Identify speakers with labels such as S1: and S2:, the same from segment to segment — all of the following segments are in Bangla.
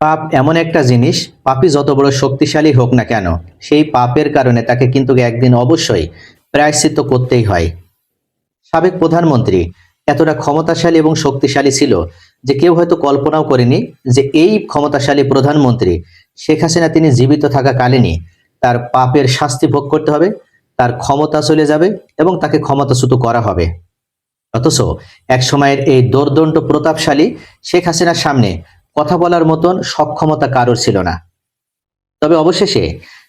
S1: পাপ এমন একটা জিনিস, পাপই যত বড় শক্তিশালী হোক না কেন, সেই পাপের কারণে তাকে কিন্তু একদিন অবশ্যই প্রায়শ্চিত্ত করতেই হয়। সাবেক প্রধানমন্ত্রী এতটা ক্ষমতাশালী এবং শক্তিশালী ছিল যে কেউ হয়তো কল্পনাও করেনি যে এই ক্ষমতাশালী প্রধানমন্ত্রী শেখ হাসিনা তিনি জীবিত থাকাকালীনই তার পাপের শাস্তি ভোগ করতে হবে, তার ক্ষমতা চলে যাবে এবং তাকে ক্ষমতাচ্যুত করা হবে। অথচ এক সময়ের এই দোর্দণ্ড প্রতাপশালী শেখ হাসিনার সামনে কথা বলার মতন সক্ষমতা কারোর ছিল না। তবে অবশেষে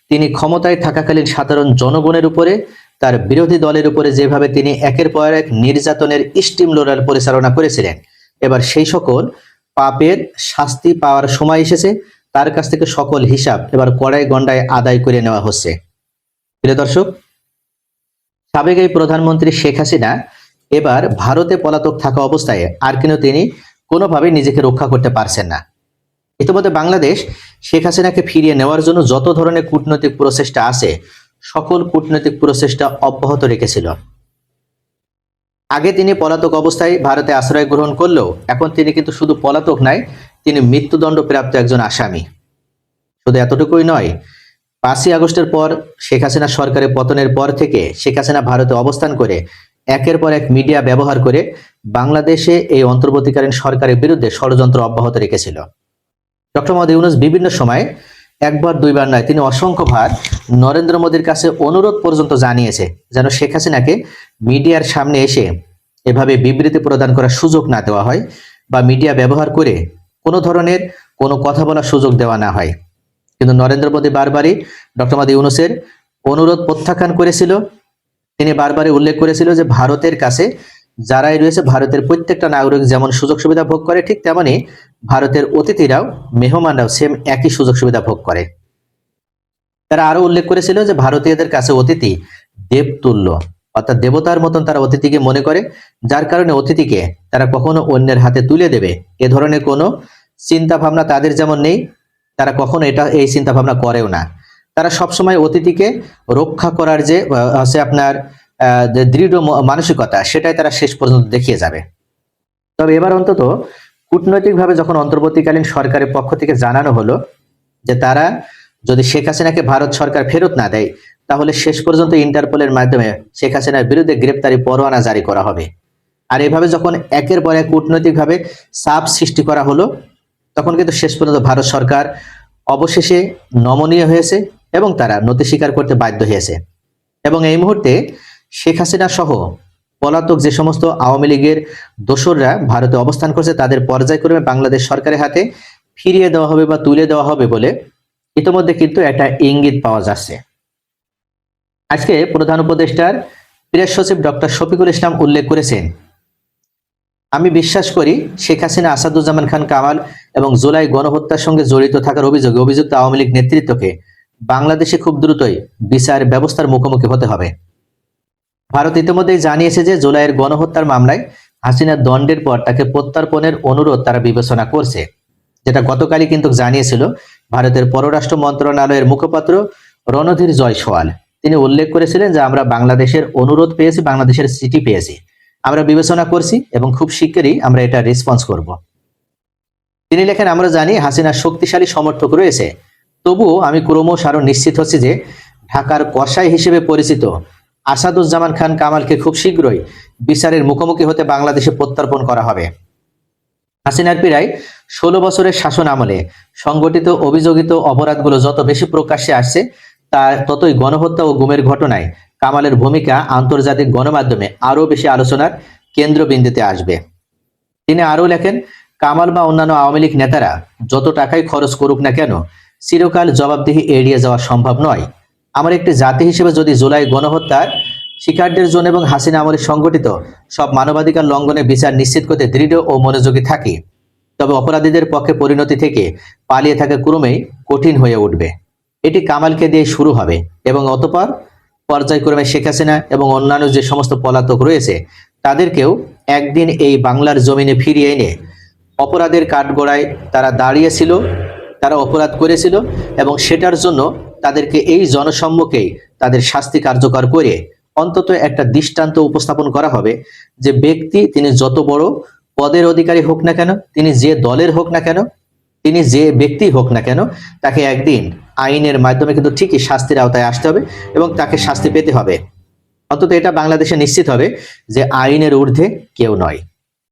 S1: তিনি ক্ষমতায় থাকাকালীন সাধারণ জনগণের উপরে, তার বিরোধী দলের উপরে যেভাবে তিনি একের পর এক নির্যাতনের স্টিম লোডার পরিচালনা করেছিলেন, এবার সেই সকল পাপের শাস্তি পাওয়ার সময় এসেছে, তার কাছ থেকে সকল হিসাব এবার কড়াই গন্ডায় আদায় করে নেওয়া হচ্ছে। প্রিয় দর্শক, সাবেক এই প্রধানমন্ত্রী শেখ হাসিনা এবার ভারতে পলাতক থাকা অবস্থায় আর কিন্তু তিনি কোনোভাবে নিজেকে রক্ষা করতে পারছেন না। ইতিমধ্যে বাংলাদেশ শেখ হাসিনাকে ফিরিয়ে নেওয়ার জন্য যত ধরনের কূটনৈতিক প্রচেষ্টা আছে, সকল কূটনৈতিক প্রচেষ্টা অব্যাহত রেখেছিল। আগে তিনি পলাতক অবস্থায় ভারতে আশ্রয় গ্রহণ করলেও এখন তিনি কিন্তু শুধু পলাতক নাই, তিনি মৃত্যুদণ্ড প্রাপ্ত একজন আসামি। শুধু এতটুকুই নয়, পাঁচই আগস্টের পর শেখ হাসিনা সরকারের পতনের পর থেকে শেখ হাসিনা ভারতে অবস্থান করে একের পর এক মিডিয়া ব্যবহার করে বাংলাদেশে এই অন্তর্বর্তীকালীন সরকারের বিরুদ্ধে ষড়যন্ত্র অব্যাহত রেখেছিল। ডক্টর মোহাম্মদ ইউনুস বিভিন্ন সময় একবার, দুইবার নয়, তিনি অসংখ্যবার নরেন্দ্র মোদীর কাছে অনুরোধ পর্যন্ত জানিয়েছে যেন শেখ হাসিনাকে মিডিয়ার সামনে এসে এভাবে বিবৃতি প্রদান করার সুযোগ না দেওয়া হয় বা মিডিয়া ব্যবহার করে কোনো ধরনের কোনো কথা বলার সুযোগ দেওয়া না হয়। কিন্তু নরেন্দ্র মোদী বারবারই ডক্টর মোদী ইউনুসের অনুরোধ প্রত্যাখ্যান করেছিল। তিনি বারবারই উল্লেখ করেছিল যে ভারতের কাছে যারাই রয়েছে ভারতের প্রত্যেকটা নাগরিক যেমন সুযোগ সুবিধা ভোগ করে, ঠিক তেমনি ভারতের অতিথিরাও মেহমানরাও সেম একই সুযোগ সুবিধা ভোগ করে। তারা আরও উল্লেখ করেছিল যে ভারতীয়দের কাছে অতিথি দেবতুল্য, অর্থাৎ দেবতার মতন তারা অতিথিকে মনে করে, যার কারণে অতিথিকে তারা কখনো অন্যের হাতে তুলে দেবে। এ ধরনের কোনো চিন্তা ভাবনা তাদের যেমন নেই, তারা কখনো এটা, এই চিন্তা ভাবনা করেও না। তারা সবসময় অতিথিকে রক্ষা করার যে আছে আপনার যে দৃঢ় মানসিকতা, সেটাই তারা শেষ পর্যন্ত দেখিয়ে যাবে। তবে এবার অন্তত কূটনৈতিকভাবে যখন অন্তর্বর্তীকালীন সরকারের পক্ষ থেকে জানানো হলো যে তারা যদি শেখ হাসিনাকে ভারত সরকার ফেরত না দেয়, তাহলে শেষ পর্যন্ত ইন্টারপোলের মাধ্যমে শেখ হাসিনার বিরুদ্ধে গ্রেপ্তারি পরোয়ানা জারি করা হবে। আর এভাবে যখন একের পর এক কূটনৈতিকভাবে চাপ সৃষ্টি করা হলো, তখন কিন্তু শেষ পর্যন্ত ভারত সরকার অবশেষে নমনীয় হয়েছে এবং তারা নতি স্বীকার করতে বাধ্য হয়েছে। এবং এই মুহূর্তে শেখ হাসিনা সহ পলাতক যে সমস্ত আওয়ামী লীগের দোসররা ভারতে অবস্থান করছে, তাদের পর্যায়ক্রমে বাংলাদেশ সরকারের হাতে ফিরিয়ে দেওয়া হবে বা তুলে দেওয়া হবে বলে ইতিমধ্যে কিন্তু একটা ইঙ্গিত পাওয়া যাচ্ছে। আজকে প্রধান উপদেষ্টার প্রেস সচিব ডক্টর শফিকুল ইসলাম উল্লেখ করেছেন, আমি বিশ্বাস করি শেখ হাসিনা, আসাদুজ্জামান খান কামাল এবং জুলাই গণহত্যার সঙ্গে জড়িত থাকার অভিযোগে অভিযুক্ত আওয়ামী লীগ নেতৃত্বকে বাংলাদেশে খুব দ্রুতই বিচার ব্যবস্থার মুখোমুখি হতে হবে। ভারত ইতিমধ্যেই জানিয়েছে যে জুলাইয়ের গণহত্যার মামলায় হাসিনার দণ্ডের পর তাকে প্রত্যর্পণের অনুরোধ তারা বিবেচনা করছে। যেটা গতকালই কিন্তু জানিয়েছিল ভারতের পররাষ্ট্র মন্ত্রণালয়ের মুখপাত্র রণধীর জয়সওয়াল তিনি উল্লেখ করেছিলেন যে আমরা বাংলাদেশের অনুরোধ পেয়েছি, বাংলাদেশের চিঠি পেয়েছি। আমরা বিবেচনা করছি এবং খুব শীঘ্রই আমরা এটা রেসপন্স করব। তিনি লেখেন, আমরা জানি হাসিনার শক্তিশালী সমর্থক রয়েছে। তবুও আমি ক্রমশ আরও নিশ্চিত হচ্ছি যে ঢাকার কসাই হিসেবে পরিচিত আসাদুজ্জামান খান কামালকে খুব শীঘ্রই বিচারের মুখোমুখি হতে বাংলাদেশে প্রত্যর্পণ করা হবে। হাসিনার পীড়ায় ষোলো বছরের শাসন আমলে সংগঠিত, অভিযোগিত অপরাধগুলো যত বেশি প্রকাশ্যে আসছে তা ততই গণহত্যা ও গুমের ঘটনায় কামালের ভূমিকা আন্তর্জাতিক গণমাধ্যমে আরও বেশি আলোচনার কেন্দ্রবিন্দুতে আসবে। তিনি আরও লেখেন, কামাল বা অন্যান্য আওয়ামী লীগ নেতারা যত টাকাই খরচ করুক না কেন, চিরকাল জবাবদিহি এড়িয়ে যাওয়া সম্ভব নয়। আমার একটি জাতি হিসেবে যদি জুলাই গণহত্যার শিকারদের জন্য এবং হাসিনা আমলে সংগঠিত সব মানবাধিকার লঙ্ঘনের বিচার নিশ্চিত করতে দৃঢ় ও মনোযোগী থাকি, তবে অপরাধীদের পক্ষে পরিণতি থেকে পালিয়ে থাকা ক্রমেই কঠিন হয়ে উঠবে। এটি কামালকে দিয়ে শুরু হবে এবং অতপর পর্যায়ক্রমে শেখ হাসিনা এবং অন্যান্য যে সমস্ত পলাতক রয়েছে, তাদেরকেও একদিন এই বাংলার জমিনে ফিরিয়ে এনে অপরাধের কাঠগড়ায় তারা দাঁড়িয়েছিল, তারা অপরাধ করেছিল এবং সেটার জন্য তাদেরকে এই জনসম্মুখেই তাদের শাস্তি কার্যকর করে অন্তত একটা দৃষ্টান্ত উপস্থাপন করা হবে যে ব্যক্তি তিনি যত বড় পদের অধিকারী হোক না কেন, তিনি যে দলের হোক না কেন, তিনি যে ব্যক্তি হোক না কেন, তাকে একদিন আইনের মাধ্যমে কিন্তু ঠিকই শাস্তির আওতায় আসতে হবে এবং তাকে শাস্তি পেতে হবে। অন্তত এটা বাংলাদেশে নিশ্চিত হবে যে আইনের ঊর্ধ্বে কেউ নয়।